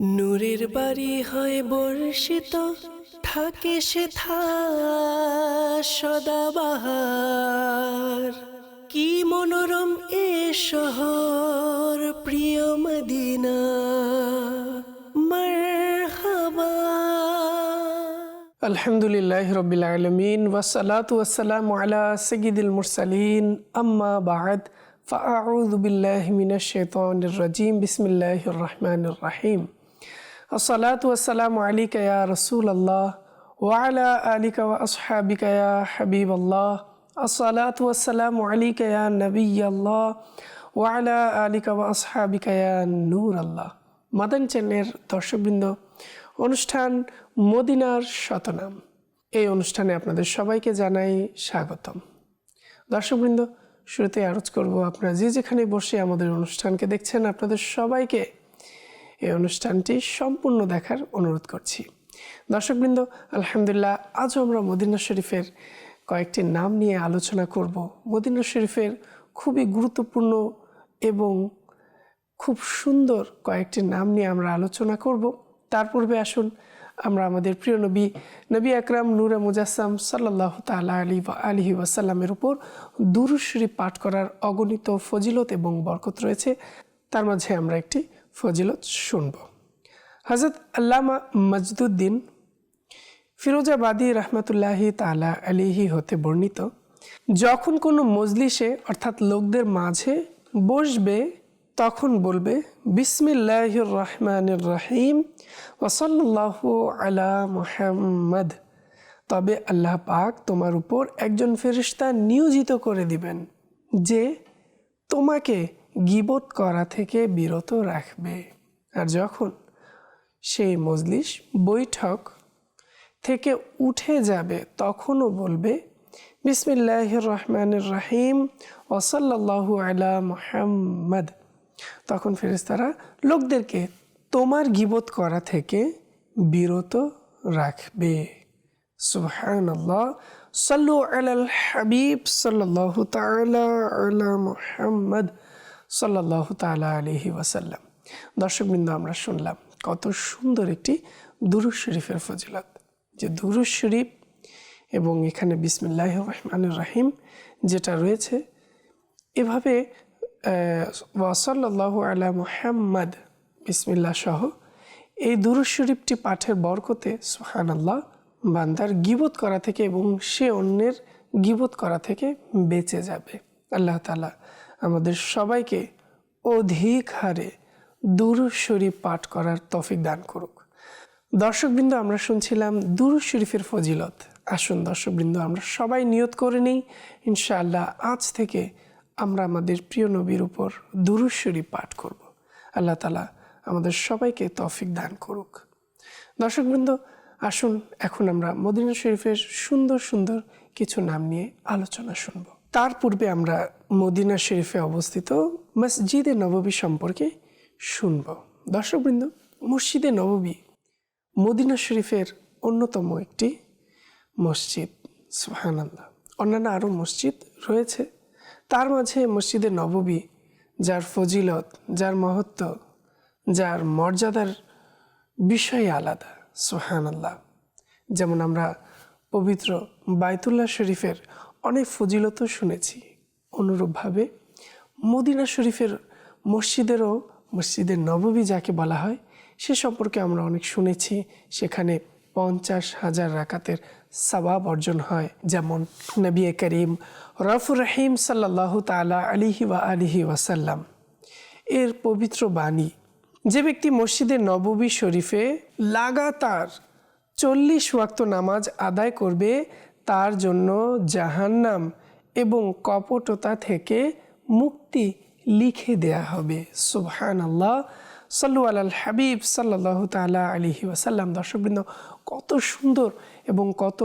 নূরের বাড়ি হয় বর্ষিত থাকে সে থা সদাবাহার কি মনোরম এ শহর প্রিয় মদিনা মারহাবা আলহামদুলিল্লাহ রবিল আলমিন ওয়াসালাত ওয়াসালাম আলা সঈদুল মুরসালিন আম্মা বাদ فأعوذ بالله من الشيطان الرجيم بسم الله الرحمن الرحيم আসসালাতু আসসালাম আলিকা ইয়া রসুল আল্লাহ ওয়ালা আলিকা ওয়া আসহাবিকা ইয়া হাবিব আল্লাহ আসসালাতু আসসালাম আলিকা ইয়া নবী আল্লাহ ওয়ালা আলিকা ওয়া আসহাবিকা ইয়া নূর আল্লাহ মাদান চ্যানেলের দর্শকবৃন্দ, অনুষ্ঠান মদিনার শতনাম। এই অনুষ্ঠানে আপনাদের সবাইকে জানাই স্বাগতম। দর্শকবৃন্দ শুরুতে আরজ করব আপনারা যে যেখানে বসে আমাদের অনুষ্ঠানকে দেখছেন, আপনাদের সবাইকে এই অনুষ্ঠানটি সম্পূর্ণ দেখার অনুরোধ করছি। দর্শকবৃন্দ, আলহামদুলিল্লাহ, আজও আমরা মদিনা শরীফের কয়েকটি নাম নিয়ে আলোচনা করব। মদিনা শরীফের খুবই গুরুত্বপূর্ণ এবং খুব সুন্দর কয়েকটি নাম নিয়ে আমরা আলোচনা করব। তার পূর্বে আসুন, আমরা আমাদের প্রিয় নবী নবী আকরাম নূরে মুজাসসাম সাল্লাহ তালা আলী আলহি ওয়াসাল্লামের উপর দুরুশ্রী পাঠ করার অগণিত ফজিলত এবং বরকত রয়েছে। তার মাঝে আমরা একটি ফজিলত শুনব। হজরত আল্লামা মজদুদ্দিন ফিরোজাবাদী রহমতুল্লাহি তালা আলিহি হতে বর্ণিত, যখন কোনো মজলিসে, অর্থাৎ লোকদের মাঝে বসবে, তখন বলবে বিসমিল্লাহ রহমান রহিম ওসল্লাহ আলা মোহাম্মদ। তবে আল্লাহ পাক তোমার উপর একজন ফেরিস্তা নিয়োজিত করে দিবেন, যে তোমাকে গিবত করা থেকে বিরত রাখবে। আর যখন সেই মজলিস বৈঠক থেকে উঠে যাবে, তখনও বলবে বিসমিল্লাহ রহমান রাহিম ওসল্লাহু আলা মোহাম্মদ। তখন ফেরেস্তারা লোকদেরকে তোমার গিবত করা থেকে বিরত রাখবে। সুবহান আল্লাহ সাল্লু আলাল হাবিব সাল্লাহ তালা আলা মুহাম্মদ। সাল্লাহ তালা আলহি ওয়াসাল্লাম। দর্শকবৃন্দ, আমরা শুনলাম কত সুন্দর একটি দুরুজ শরীফের ফজিলত। যে দুরুজ শরীফ এবং এখানে বিসমিল্লাহ রহমান রাহিম যেটা রয়েছে, এভাবে ওয়াসাল্লাহ আলা মুহাম্মদ বিসমিল্লা সহ এই দুরুজ শরীফটি পাঠের বরকতে সুহান আল্লাহ বান্দার গিবত করা থেকে এবং সে অন্যের গিবত করা থেকে বেঁচে যাবে। আল্লাহ তালা আমাদের সবাইকে অধিক হারে দুরুজ শরীফ পাঠ করার তফিক দান করুক। দর্শকবৃন্দ, আমরা শুনছিলাম দুরুজ শরীফের ফজিলত। আসুন দর্শকবৃন্দ, আমরা সবাই নিয়ত করে নিই। ইনশাআল্লাহ আজ থেকে আমরা আমাদের প্রিয় নবীর উপর দুরুজ শরীফ পাঠ করব। আল্লাহ তালা আমাদের সবাইকে তফিক দান করুক। দর্শকবৃন্দ, আসুন এখন আমরা মদিনা শরীফের সুন্দর সুন্দর কিছু নাম নিয়ে আলোচনা শুনব। তার পূর্বে আমরা মদিনা শরীফে অবস্থিত মসজিদে নববী সম্পর্কে শুনব। দর্শকবৃন্দ, মসজিদে নববী মদিনা শরীফের অন্যতম একটি মসজিদ সুহানাল্লাহ অন্যান্য আরও মসজিদ রয়েছে। তার মাঝে মসজিদে নববী, যার ফজিলত, যার মহত্ব, যার মর্যাদার বিষয় আলাদা সুহান আল্লাহ যেমন আমরা পবিত্র বায়তুল্লাহ শরীফের অনেক ফজিলতও শুনেছি। অনুরূপভাবে মদিনা শরীফের মসজিদেরও, মসজিদের নববী যাকে বলা হয়, সে সম্পর্কে আমরা অনেক শুনেছি। সেখানে পঞ্চাশ হাজার রাকাতের সবাব অর্জন হয়। যেমন নবী করিম রফুর রহিম সাল্লাহ তালা আলিহি ওয়া আলিহি ওয়াসাল্লাম। এর পবিত্র বাণী, যে ব্যক্তি মসজিদে নববী শরীফে লাগাতার চল্লিশ ওয়াক্ত নামাজ আদায় করবে তার জন্য জাহান্নাম এবং কপটতা থেকে মুক্তি লিখে দেয়া হবে। সুবহান আল্লাহ সাল্লু আল হাবিব সাল্লাহ তালা আলিহি ওয়াসাল্লাম। দর্শকবৃন্দ, কত সুন্দর এবং কত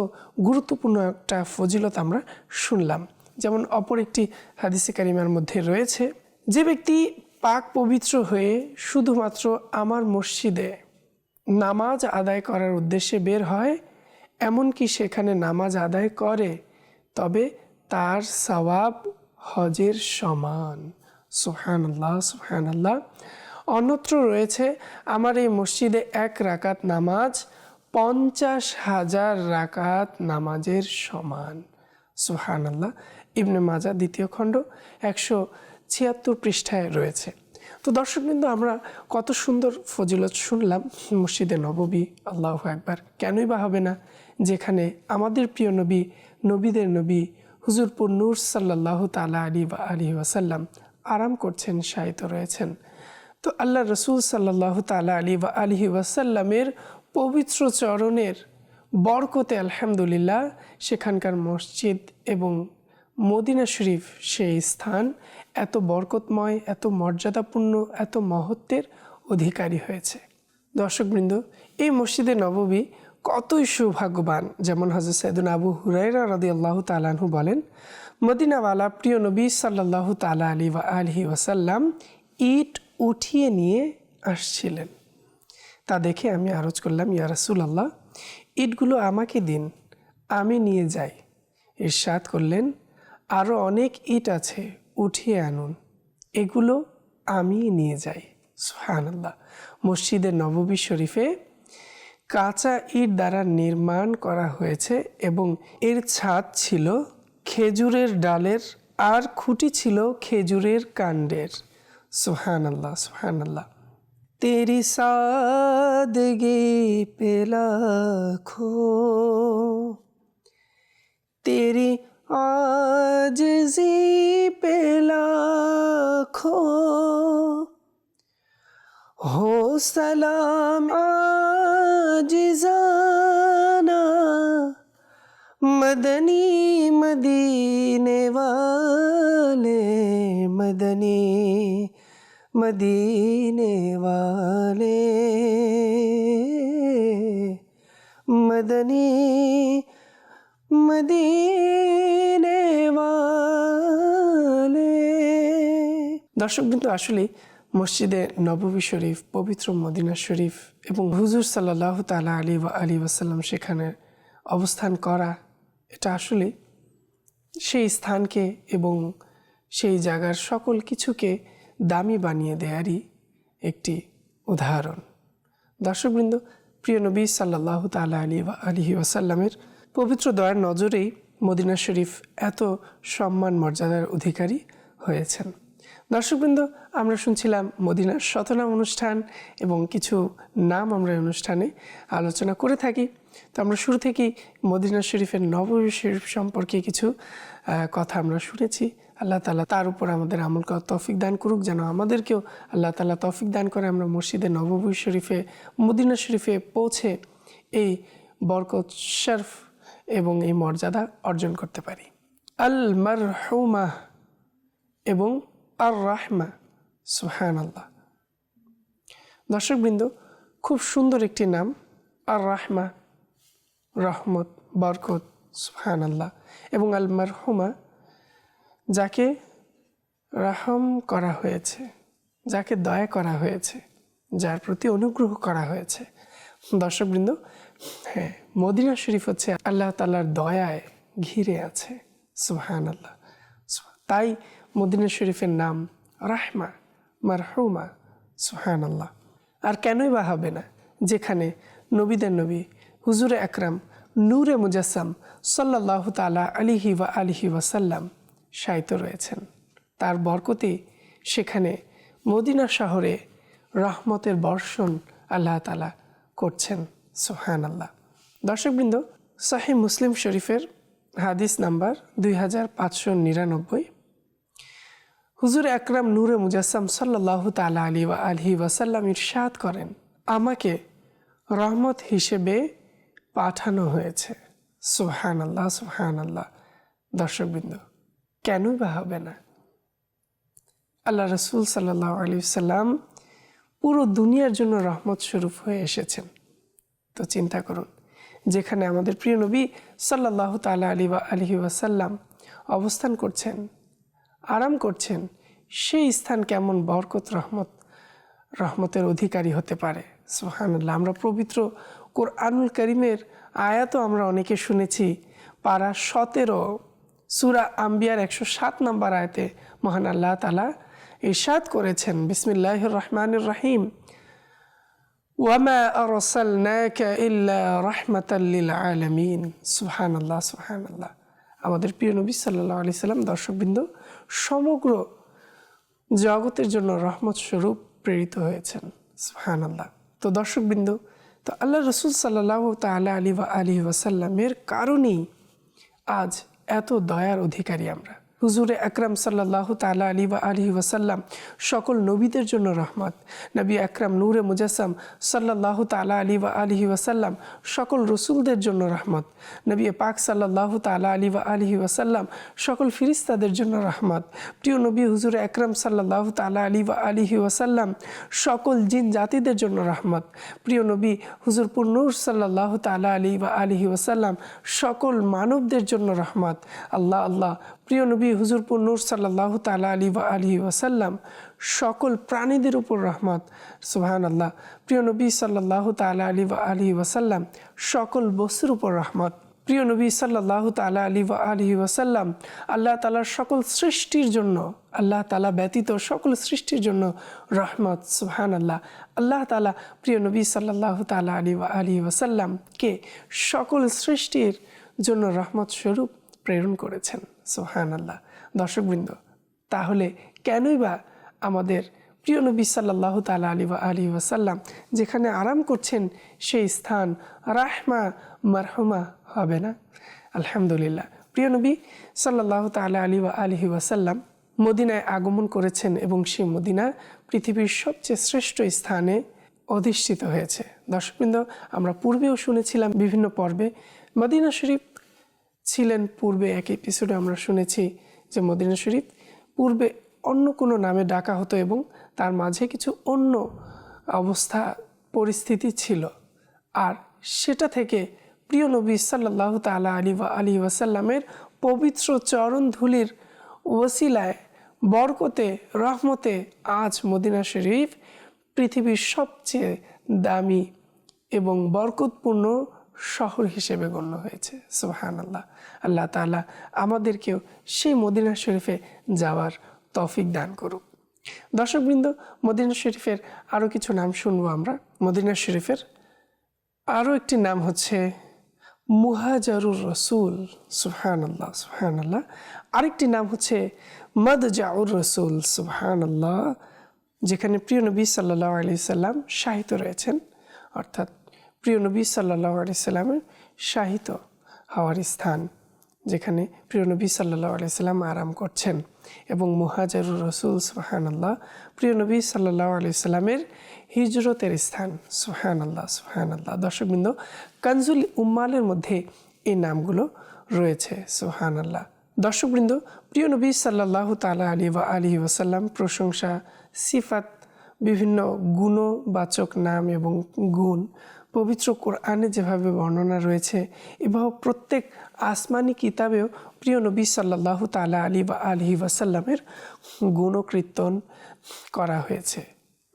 গুরুত্বপূর্ণ একটা ফজিলত আমরা শুনলাম। যেমন অপর একটি হাদিসে কারিমার মধ্যে রয়েছে, যে ব্যক্তি পাক পবিত্র হয়ে শুধুমাত্র আমার মসজিদে নামাজ আদায় করার উদ্দেশ্যে বের হয় এমনকি সেখানে নামাজ আদায় করে, তবে তার সওয়াব হজের সমান। সুহান আল্লাহ সুহান আল্লাহ অন্যত্র রয়েছে, আমার এই মসজিদে এক রাকাত নামাজ, পঞ্চাশ হাজার রাকাত নামাজের সমান। সুহান আল্লাহ ইবনে মাজা দ্বিতীয় খণ্ড একশো ছিয়াত্তর পৃষ্ঠায় রয়েছে। তো দর্শকবৃন্দ, আমরা কত সুন্দর ফজিলত শুনলাম, মসজিদে নববী, আল্লাহ একবার কেনই বা হবে না? যেখানে আমাদের প্রিয় নবী, নবীদের নবী হুজুরপুর নূর সাল্লাহ তালা আলী বা আলী ওয়াসাল্লাম আরাম করছেন, শায়িত রয়েছেন। তো আল্লাহ রসুল সাল্লাহ তালা আলী বা আলহি ওয়াসাল্লামের পবিত্র চরণের বরকতে আলহামদুলিল্লাহ সেখানকার মসজিদ এবং মদিনা শরীফ সেই স্থান এত বরকতময়, এত মর্যাদাপূর্ণ, এত মহত্বের অধিকারী হয়েছে। দর্শকবৃন্দ, এই মসজিদে নববী কতই সৌভাগ্যবান, যেমন হজরত সৈদুল আবু হুরাইরা রদি আল্লাহ তালাহু বলেন, মদিনাওয়ালা প্রিয় নবী সাল্লাহ তালা আলী আলহি ওয়াসাল্লাম ইট উঠিয়ে নিয়ে আসছিলেন। তা দেখে আমি আরজ করলাম, ইয়া রাসুল আল্লাহ ইটগুলো আমাকে দিন, আমি নিয়ে যাই। ইরশাদ করলেন আরও অনেক ইট আছে, উঠিয়ে আনুন, এগুলো আমি নিয়ে যাই। সুহানাল্লাহ মসজিদের নববী শরীফে কাঁচা ইট দ্বারা নির্মাণ করা হয়েছে এবং এর ছাদ ছিল খেজুরের ডালের আর খুঁটি ছিল খেজুরের কাণ্ডের। সোহান আল্লাহ সোহান আল্লাহ তেরি সাদগি পেলাখো তেরি আজি পেলাখো হো সালাম আ आजिजाना मदनी मदीने वाले मदनी मदीने वाले मदनी মদিনে ওয়ালে দর্শক কিন্তু আসলে মসজিদে নববী শরীফ, পবিত্র মদিনা শরীফ এবং হুজুর সাল্লাহ তালা আলী বা আলী ওয়াসাল্লাম সেখানে অবস্থান করা, এটা আসলে সেই স্থানকে এবং সেই জায়গার সকল কিছুকে দামি বানিয়ে দেয়ারই একটি উদাহরণ। দর্শকবৃন্দ, প্রিয় নবী সাল্লাহ তালা আলী বা আলহি ওয়াসাল্লামের পবিত্র দয়ার নজরেই মদিনা শরীফ এত সম্মান মর্যাদার অধিকারী হয়েছেন। দর্শকবৃন্দ, আমরা শুনছিলাম মদিনার শতনাম অনুষ্ঠান এবং কিছু নাম আমরা অনুষ্ঠানে আলোচনা করে থাকি। তো আমরা শুরু থেকেই মদিনা শরীফের নববী শরীফ সম্পর্কে কিছু কথা আমরা শুনেছি। আল্লাহ তালা তার উপর আমাদের আমল করার তৌফিক দান করুক, যেন আমাদেরকেও আল্লাহ তালা তৌফিক দান করে আমরা মসজিদে নববী শরীফে, মদিনা শরীফে পৌঁছে এই বরকত শরফ এবং এই মর্যাদা অর্জন করতে পারি। আল মারহুমা এবং আর রাহমা সুহান আল্লাহ দর্শকবৃন্দ, খুব সুন্দর একটি নাম আর রাহমা রহমত, বরকত সুহান আল্লাহ এবং আল মারহুমা যাকে রাহম করা হয়েছে, যাকে দয়া করা হয়েছে, যার প্রতি অনুগ্রহ করা হয়েছে। দর্শকবৃন্দ হ্যাঁ মদিনা শরীফ হচ্ছে আল্লাহ তালার দয়ায় ঘিরে আছে সুহান আল্লাহ তাই মদিনা শরীফের নাম রাহমা, মারহুমা সুহান আল্লাহ আর কেনই বা হবে না, যেখানে নবীদের নবী হুজুরে আকরাম নূরে মুজাসসাম সাল্লাহ তালা আলিহি ওয়া আলিহি ওয়াসাল্লাম শায়িত রয়েছেন। তার বরকতে সেখানে মদিনা শহরে রহমতের বর্ষণ আল্লাহ তালা করছেন সোহান আল্লাহ দর্শকবৃন্দ শাহি মুসলিম শরীফের হাদিস নাম্বার দুই হাজার পাঁচশো নিরানব্বই হুজুর একরাম নূরে মুজাসসাম সাল্লাহ তালা আলী ওয়া আলহি ওয়াসাল্লাম ইরশাদ করেন, আমাকে রহমত হিসেবে পাঠানো হয়েছে। সোহান আল্লাহ সোহান আল্লাহ দর্শকবৃন্দ, কেনই বা হবে না? আল্লাহ রসুল সাল্লাহ আলী সাল্লাম পুরো দুনিয়ার জন্য রহমত স্বরূপ হয়ে এসেছেন। তো চিন্তা করুন, যেখানে আমাদের প্রিয় নবী সাল্লাহ তালা আলী বা আলহি ওয়াসাল্লাম অবস্থান করছেন আরাম করছেন, সেই স্থান কেমন বরকত, রহমত, রহমতের অধিকারী হতে পারে। সোহানুল্লাহ আমরা পবিত্র কোরআনুল করিমের আয়াতও আমরা অনেকে শুনেছি, পারা সতেরো, সুরা আম্বিয়ার একশো সাত নম্বর আয়তে মহান আল্লাহ তালা ইরশাদ করেছেন বিসমিল্লাহ রহমান রাহিম। ওয়ামা আমাদের প্রিয় নবী সাল্লাল্লাহু সাল্লাম, দর্শকবৃন্দ সমগ্র জগতের জন্য রহমত স্বরূপ প্রেরিত হয়েছেন। সুবহানাল্লাহ। তো দর্শকবৃন্দ, তো আল্লাহ রসুল সাল্লাহ তালা আলী বা আলী ওয়াসাল্লামের কারণেই আজ এত দয়ার অধিকারী আমরা। হুজুরে আকরাম সাল্লাহ তালা আলী বা আলী ওয়াসাল্লাম, সকল নবীদের জন্য রহমত। নবী আকরাম নূরে মুজাসম সাল্লাহ তালা আলী বা আলী ওয়াসাল্লাম, সকল রসুলদের জন্য রহমত। নবী পাক সাল্লাহ তালা আলী বা আলী ওয়াসাল্লাম, সকল ফিরিস্তাদের জন্য রহমত। প্রিয় নবী হুজুরে আকরাম সাল্লাহ তালা আলী বা আলী ওয়াসাল্লাম, সকল জিন জাতিদের জন্য রহমত। প্রিয় নবী হুজুর পুন্নুর সাল্লাহ তালা আলী বা আলী ওয়াসাল্লাম, সকল মানবদের জন্য রহমত। আল্লাহ আল্লাহ প্রিয় নবী হুজুরপুর নূর সাল্লাহ তালা আলী বা আলী ওয়াসাল্লাম, সকল প্রাণীদের উপর রহমত সুহান আল্লাহ প্রিয় নবী সাল্লাহ তালা আলী বা আলী ওয়াসাল্লাম, সকল বস্তুর উপর রহমত। প্রিয় নবী সাল্লাহ তালা আলী বা আলী ওয়াসাল্লাম, আল্লাহ তালার সকল সৃষ্টির জন্য, আল্লাহ তালা ব্যতীত সকল সৃষ্টির জন্য রহমত সুহান আল্লাহ আল্লাহ তালা প্রিয় নবী সাল্লাহ তালা আলী বা আলী ওয়াসাল্লামকে সকল সৃষ্টির জন্য রহমত স্বরূপ প্রেরণ করেছেন। সোহান আল্লাহ দর্শকবৃন্দ, তাহলে কেনই বা আমাদের প্রিয় নবী সাল্লাহ তালা আলী বা আলী ওয়াসাল্লাম যেখানে আরাম করছেন, সেই স্থান রাহমা মারহমা হবে না? আলহামদুলিল্লাহ। প্রিয় নবী সাল্লাহ তালা আলী বা আলহি ওয়াসাল্লাম মদিনায় আগমন করেছেন এবং সে মদিনা পৃথিবীর সবচেয়ে শ্রেষ্ঠ স্থানে অধিষ্ঠিত হয়েছে। দর্শকবৃন্দ, আমরা পূর্বেও শুনেছিলাম বিভিন্ন পর্বে মদিনা শরীফ ছিলেন পূর্বে এক এপিসোডে আমরা শুনেছি যে মদিনা শরীফ পূর্বে অন্য কোনো নামে ডাকা হতো এবং তার মাঝে কিছু অন্য অবস্থা, পরিস্থিতি ছিল। আর সেটা থেকে প্রিয় নবী সাল্লাহ তালা আলী আলী ওয়াসাল্লামের পবিত্র চরণ ধুলির ওসিলায় বরকতে, রহমতে আজ মদিনা শরীফ পৃথিবীর সবচেয়ে দামি এবং বরকতপূর্ণ শহর হিসেবে গণ্য হয়েছে। সুহান আল্লাহ আল্লাহ তালা আমাদেরকেও সেই মদিনা শরীফে যাওয়ার তফিক দান করুক। দর্শকবৃন্দ, মদিনা শরীফের আরও কিছু নাম শুনব আমরা। মদিনা শরীফের আরও একটি নাম হচ্ছে মুহাজারুর রসুল। সুহান আল্লাহ সুহান আল্লাহ আরেকটি নাম হচ্ছে মদ জাউর রসুল। সুহান আল্লাহ যেখানে প্রিয় নবী সাল্লাহ আলি সাল্লাম সাহিত্য রয়েছেন। অর্থাৎ প্রিয় নবী সাল্লাহ আলি সাল্লামের সাহিত্য হওয়ার স্থান, যেখানে প্রিয় নবী সাল্লাহ আলি সাল্লাম আরাম করছেন এবং মুহাজারুর রসুল সুহান আল্লাহ প্রিয় নবী সাল্লাহ আলি সাল্লামের হিজরতের স্থান সুহান আল্লাহ সুহান আল্লাহ দর্শকবৃন্দ, কানজুল উম্মালের মধ্যে এই নামগুলো রয়েছে সুহান আল্লাহ দর্শকবৃন্দ, প্রিয় নবী সাল্লাহ তালা আলী বা আলী ওসাল্লাম প্রশংসা, সিফাত, বিভিন্ন গুণবাচক নাম এবং গুণ পবিত্র কোরআনে যেভাবে বর্ণনা রয়েছে এবং প্রত্যেক আসমানি কিতাবেও প্রিয় নবী সাল্লাহ তালা আলী বা আলহি ওয়াসাল্লামের গুণকীর্তন করা হয়েছে।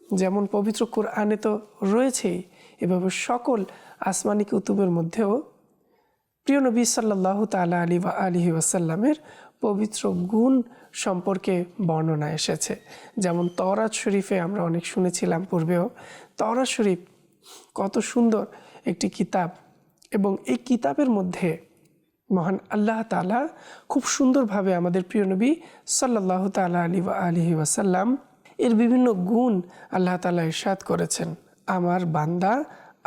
যেমন পবিত্র কোরআনে তো রয়েছেই, এভাবে সকল আসমানি কুতুবের মধ্যেও প্রিয় নবী সাল্লাহ তালা আলী বা আলহি ওয়াসাল্লামের পবিত্র গুণ সম্পর্কে বর্ণনা এসেছে। যেমন তরাজ শরীফে আমরা অনেক শুনেছিলাম পূর্বেও তরাজ শরীফ কত সুন্দর একটি কিতাব। এবং এই কিতাবের মধ্যে মহান আল্লাহ তালা খুব সুন্দরভাবে আমাদের প্রিয় নবী সাল্লাহ তালা আলী আলহি ওয়াসাল্লাম এর বিভিন্ন গুণ আল্লাহ তালা ইরশাদ করেছেন। আমার বান্দা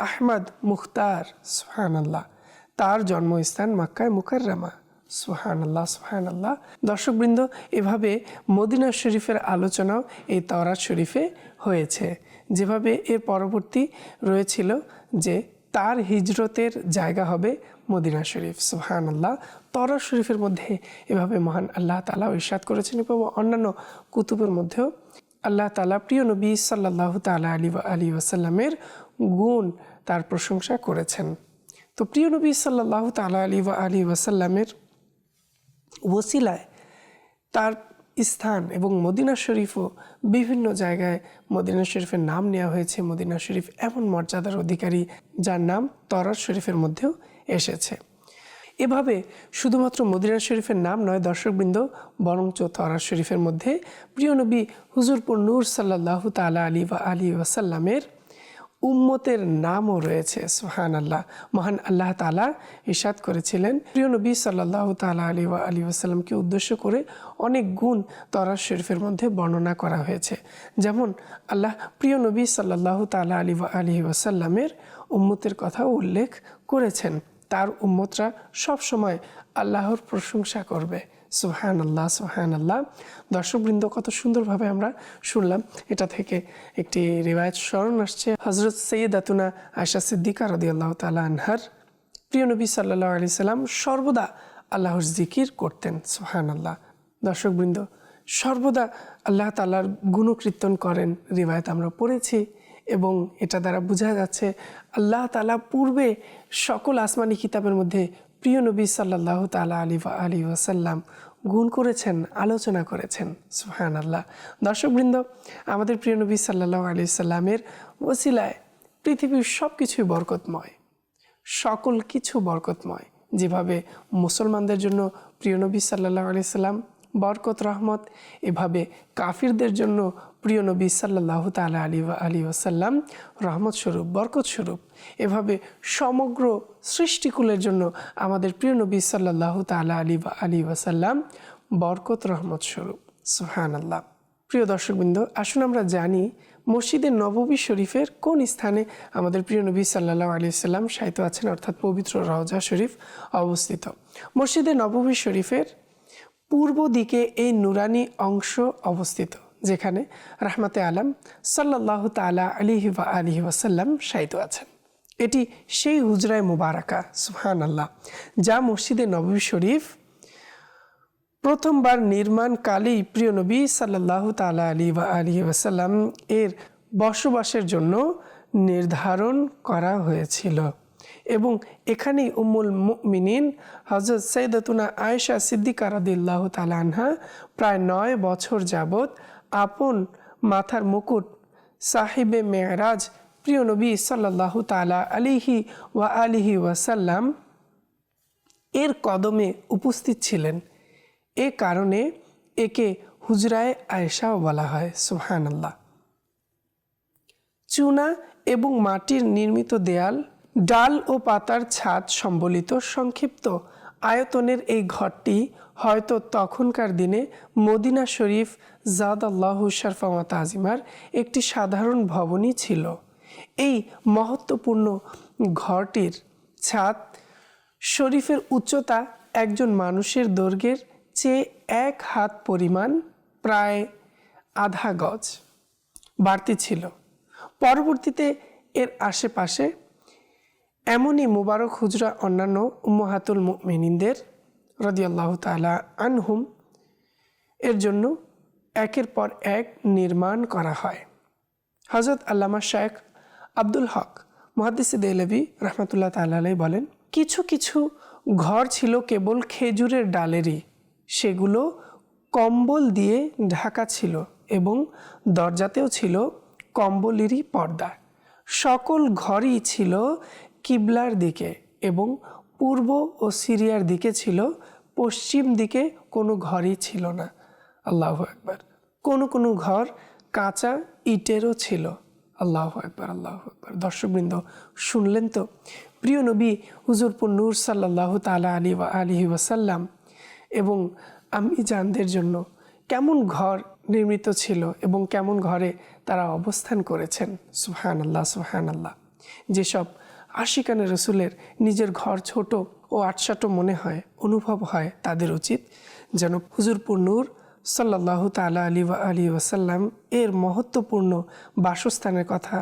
আহমদ মুখতার সুহান আল্লাহ তার জন্মস্থান মাক্কায় মুকাররামা। সুহান আল্লাহ সুহান আল্লাহ দর্শকবৃন্দ, এভাবে মদিনা শরীফের আলোচনাও এই তরাত শরীফে হয়েছে। যেভাবে এর পরবর্তী রয়েছিল যে তার হিজরতের জায়গা হবে মদিনা শরীফ। সুহান আল্লাহ তরাত শরীফের মধ্যে এভাবে মহান আল্লাহ তালা ইরশাদ করেছেন এবং অন্যান্য কুতুবের মধ্যেও আল্লাহ তালা প্রিয় নবী সাল্লাহ তালা আলী আলী ওয়াসাল্লামের গুণ তার প্রশংসা করেছেন। তো প্রিয় নবী সাল্লাহ তালা আলী আলী ওয়াসাল্লামের ওসিলায় তার স্থান এবং মদিনা শরীফও বিভিন্ন জায়গায় মদিনা শরীফের নাম নেওয়া হয়েছে। মদিনা শরীফ এমন মর্যাদার অধিকারী যার নাম তরাজ শরীফের মধ্যেও এসেছে। এভাবে শুধুমাত্র মদিনা শরীফের নাম নয়, দর্শকবৃন্দ, বরঞ্চ তরা শরীফের মধ্যে প্রিয় নবী হুজুরপুর নূর সাল্লাহ তালা আলী বা আলী ওয়াসাল্লামের উম্মতের নামও রয়েছে সোহান আল্লাহ মহান আল্লাহ তালা ইশাদ করেছিলেন। প্রিয় নবী সাল্লাহ তালা আলী আলী আসাল্লামকে উদ্দেশ্য করে অনেক গুণ তরাজ শরীফের মধ্যে বর্ণনা করা হয়েছে। যেমন, আল্লাহ প্রিয় নবী সাল্লাহ তালা আলী আলী ওয়াসাল্লামের উম্মতের কথাও উল্লেখ করেছেন। তার উম্মতরা সবসময় আল্লাহর প্রশংসা করবে। সুহান আল্লাহ সুহান আল্লাহ দর্শকবৃন্দ, কত সুন্দরভাবে আমরা শুনলাম। এটা থেকে একটি রিবায়ত স্মরণ আসছে। হজরত সৈয়দ আতুনা আয়সা সিদ্দিকা রদি আল্লাহ তালা আনহার। প্রিয় নবী সাল্লাহ আলি সাল্লাম সর্বদা আল্লাহর জিকির করতেন সুহান আল্লাহ দর্শকবৃন্দ, সর্বদা আল্লাহ তালার গুণকীর্তন করেন রিবায়ত আমরা পড়েছি এবং এটা দ্বারা বোঝা যাচ্ছে আল্লাহ তালা পূর্বে সকল আসমানি কিতাবের মধ্যে প্রিয় নবী সাল্লাহ তালা আলী আলী ওয়াসাল্লাম গুণ করেছেন, আলোচনা করেছেন সুহান আল্লাহ দর্শকবৃন্দ, আমাদের প্রিয় নবী সাল্লাহ আলী সাল্লামের ওসিলায় পৃথিবীর সব কিছুই বরকতময়, সকল কিছু বরকতময়। যেভাবে মুসলমানদের জন্য প্রিয় নবী সাল্লাহ আলি সাল্লাম বরকত, রহমত, এভাবে কাফিরদের জন্য প্রিয় নবী সাল্লাহ তালা আলী আলী ওসাল্লাম রহমত স্বরূপ, বরকত স্বরূপ, এভাবে সমগ্র সৃষ্টিকুলের জন্য আমাদের প্রিয় নবী সাল্লাহ তালা আলী আলী ওসাল্লাম বরকত, রহমত স্বরূপ। সুহান আল্লাহ প্রিয় দর্শকবৃন্দ, আসুন আমরা জানি মসজিদের নববী শরীফের কোন স্থানে আমাদের প্রিয় নবী সাল্লাহ আলি সাল্লাম সাহিত্য আছেন, অর্থাৎ পবিত্র রওজা শরীফ অবস্থিত। মসজিদে নববী শরীফের পূর্ব দিকে এই নুরানি অংশ অবস্থিত। যেখানে রাহমাতে আলম সাল্লাহ তালা আলিহি বা আলিহি ওয়াসাল্লাম সাহিত্য আছেন। এটি সেই হুজরায় মুবারাকা সুহান আল্লাহ যা মসজিদে নবী শরীফ প্রথমবার নির্মাণকালেই প্রিয় নবী সাল্লাহ তালা আলী বা আলী ওয়াসাল্লাম এর বসবাসের জন্য নির্ধারণ করা হয়েছিল। এবং এখানেই উমুল মিনিন হজরত সৈদতুনা আয়েশা সিদ্দিকা রদিল্লাহ তালানহা প্রায় নয় বছর যাবৎ আপন মাথার মুকুট। সাহেবে মেয়রাজ, প্রিয় নবী সাল্লাহ তালা আলিহি ওয়া আলিহি ওয়াসাল্লাম এর কদমে উপস্থিত ছিলেন। এ কারণে একে হুজরায় আয়েশাও বলা হয় সুহান আল্লাহ চুনা এবং মাটির নির্মিত দেয়াল, ডাল ও পাতার ছাদ সম্বলিত সংক্ষিপ্ত আয়তনের এই ঘরটি হয়তো তখনকার দিনে মদিনা শরীফ জাদ আল্লাহ শরফামা তাজিমার একটি সাধারণ ভবনই ছিল। এই মহত্বপূর্ণ ঘরটির ছাদ শরীফের উচ্চতা একজন মানুষের দৈর্ঘ্যের চেয়ে এক হাত পরিমাণ, প্রায় আধা গজ বাড়তি ছিল। পরবর্তীতে এর আশেপাশে এমনই মুবারক হুজরা অন্যান্য উম্মাহাতুল মিনিনদের রদিয়াল্লাহ তালা আনহুম, এর জন্য একের পর এক নির্মাণ করা হয়। হজরত আল্লামা শেখ আব্দুল হক মহাদিস দেলবি রহমতুল্লাহ তালাই বলেন, কিছু কিছু ঘর ছিল কেবল খেজুরের ডালেরই, সেগুলো কম্বল দিয়ে ঢাকা ছিল এবং দরজাতেও ছিল কম্বলেরই পর্দা। সকল ঘরই ছিল কিবলার দিকে এবং পূর্ব ও সিরিয়ার দিকে ছিল, পশ্চিম দিকে কোনো ঘরই ছিল না। আল্লাহ একবার কোনো কোনো ঘর কাঁচা ইটেরও ছিল। আল্লাহ একবার আল্লাহ একবার দর্শকবৃন্দ, শুনলেন তো? প্রিয় নবী হুজুরপুর নূর সাল্লাহ তালা আলী বা আলিহি ওয়াসাল্লাম এবং আমি জানদের জন্য কেমন ঘর নির্মিত ছিল এবং কেমন ঘরে তারা অবস্থান করেছেন? সুহান আল্লাহ সুহান আল্লাহ যেসব আশিকানে রসুলের নিজের ঘর ছোট ও আটসাটো মনে হয়, অনুভব হয় তাদের উচিত যেন হুজুরপুর নূর সাল্লাহ তালা আলী ওয়া আলী ওয়াসাল্লাম এর মহত্বপূর্ণ বাসস্থানের কথা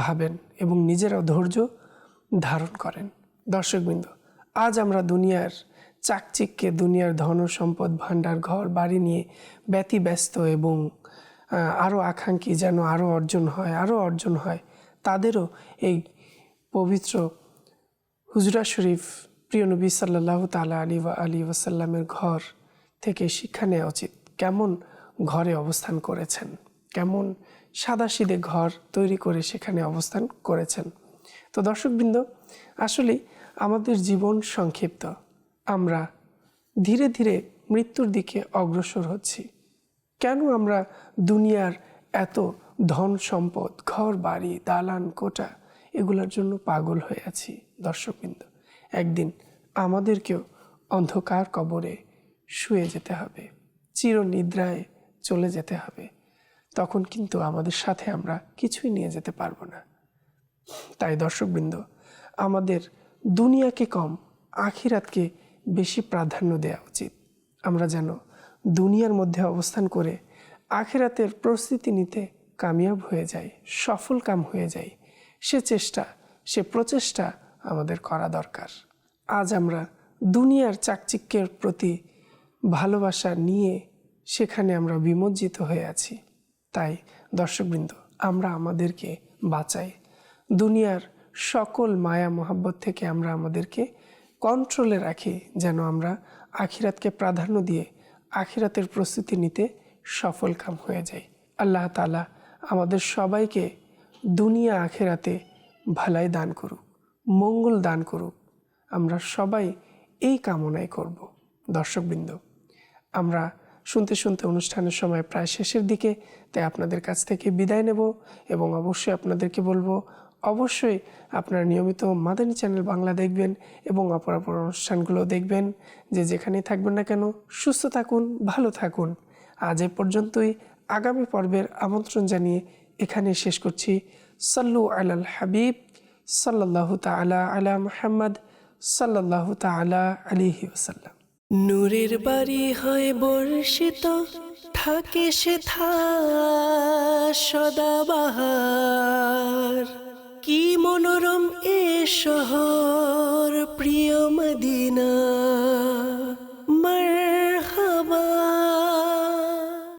ভাবেন এবং নিজেরাও ধৈর্য ধারণ করেন। দর্শকবৃন্দ, আজ আমরা দুনিয়ার চাকচিককে দুনিয়ার ধন সম্পদ, ভাণ্ডার, ঘর, বাড়ি নিয়ে ব্যতিব্যস্ত এবং আরও আকাঙ্ক্ষী যেন আরও অর্জন হয়, আরও অর্জন হয়, তাদেরও এই পবিত্র হুজরা শরীফ প্রিয় নবী সাল্লাহ তালা আলী ওয়া আলী ওয়াসাল্লামের ঘর থেকে শিক্ষা নেওয়া উচিত। কেমন ঘরে অবস্থান করেছেন? কেমন সাদাসিদে ঘর তৈরি করে সেখানে অবস্থান করেছেন? তো দর্শকবৃন্দ, আসলে আমাদের জীবন সংক্ষিপ্ত। আমরা ধীরে ধীরে মৃত্যুর দিকে অগ্রসর হচ্ছি। কেন আমরা দুনিয়ার এত ধন সম্পদ, ঘর, বাড়ি, দালান, কোটা এগুলোর জন্য পাগল হয়ে আছি, দর্শকবৃন্দ। একদিন আমাদেরকেও অন্ধকার কবরে শুয়ে যেতে হবে, চিরনিদ্রায় চলে যেতে হবে। তখন কিন্তু আমাদের সাথে আমরা কিছুই নিয়ে যেতে পারব না। তাই দর্শকবৃন্দ, আমাদের দুনিয়াকে কম, আখিরাতকে বেশি প্রাধান্য দেওয়া উচিত। আমরা যেন দুনিয়ার মধ্যে অবস্থান করে আখিরাতের প্রস্তুতি নিতে কামিয়াব হয়ে যাই সফল কাম হয়ে যাই। সে চেষ্টা, সে প্রচেষ্টা আমাদের করা দরকার। আজ আমরা দুনিয়ার চাকচিক্যের প্রতি ভালোবাসা নিয়ে সেখানে আমরা বিমজ্জিত হয়ে আছি। তাই, দর্শকবৃন্দ, আমরা আমাদেরকে বাঁচাই। দুনিয়ার সকল মায়া, মোহাব্বত থেকে আমরা আমাদেরকে কন্ট্রোলে রাখি, যেন আমরা আখিরাতকে প্রাধান্য দিয়ে আখিরাতের প্রস্তুতি নিতে সফল কাম হয়ে যাই। আল্লাহ তালা আমাদের সবাইকে দুনিয়া আখেরাতে ভালাই দান করুক, মঙ্গল দান করুক। আমরা সবাই এই কামনাই করব। দর্শকবৃন্দ, আমরা শুনতে শুনতে অনুষ্ঠানের সময় প্রায় শেষের দিকে, তাই আপনাদের কাছ থেকে বিদায় নেব এবং অবশ্যই আপনাদেরকে বলব, অবশ্যই আপনারা নিয়মিত মাদানী চ্যানেল বাংলা দেখবেন এবং অপর অপর অনুষ্ঠানগুলো দেখবেন। যে যেখানেই থাকবেন না কেন, সুস্থ থাকুন, ভালো থাকুন। আজ এ পর্যন্তই। আগামী পর্বের আমন্ত্রণ জানিয়ে এখানে শেষ করছি। সাল্লু আলাল হাবিব সাল্লাহ তালা আলা মুহাম্মদ সাল্লাহ তালা আলিহি ওসাল্লাম নূরের বাড়ি হয় বর্ষিত, থাকে সে সদাবাহার। কি মনোরম এ শহর, প্রিয় মদিনা।